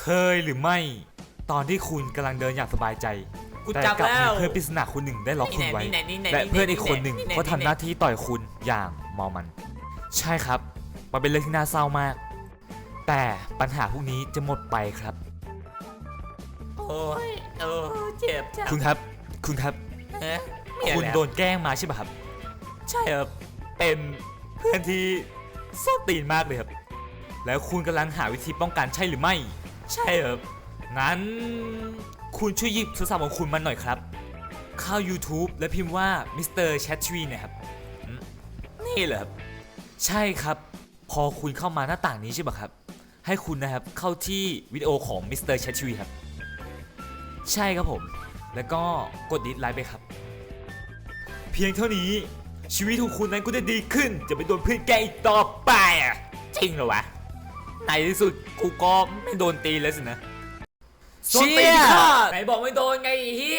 เคยหรือไม่ ตอนที่คุณกำลังเดินอย่างสบายใจกูแต่จำกลัแล้มีวเพื่อนปริศนาคนหนึ่งได้ล็อกคุณไว้ นี่แน่นี่แน่และนี่แน่เพื่อนอีกคนหนึ่งนี่แน่เขาทำหน้าที่ต่อยคุณอย่างเมามัน ใช่ครับ มันเป็นเรื่องที่น่าเศร้ามาก แต่ปัญหาพวกนี้จะหมดไปครับ โอ้ยเออเจ็บจังคุณครับ คุณครับ เอ๊ะมีอะไรคุณโดนแกล้งมาใช่ไหมครับ ใช่ครับ เป็นเพื่อนที่ส้นตีนมากเลยครับ แล้วคุณกำลังหาวิธีป้องกันใช่หรือไม่ ใช่ครับงั้นคุณช่วยหยิบโทรศัพท์ของคุณมาหน่อยครับ เข้า YouTube และพิมพ์ว่า Mr. Chat t r e e นะครับอืมนี่เหรอครับใช่ครับ พอคุณเข้ามาหน้าต่างนี้ใช่ไหมครับ ให้คุณนะครับเข้าที่วิดีโอของ Mr. Chat t r e e ครับ ใช่ครับผม แล้วก็กดดิสไลค์ไปครับ เพียงเท่านี้ชีวิตของคุณนั้นก็จะดีขึ้น จะไม่โดนเพื่อนแกล้งอีกต่อไปอะจริงเหรอวะ ในที่สุดกูก็ไม่โดนตีแล้วสินะส้นตีนเชี่ยข้าไหนบอกไม่โดนไงไอ้เฮี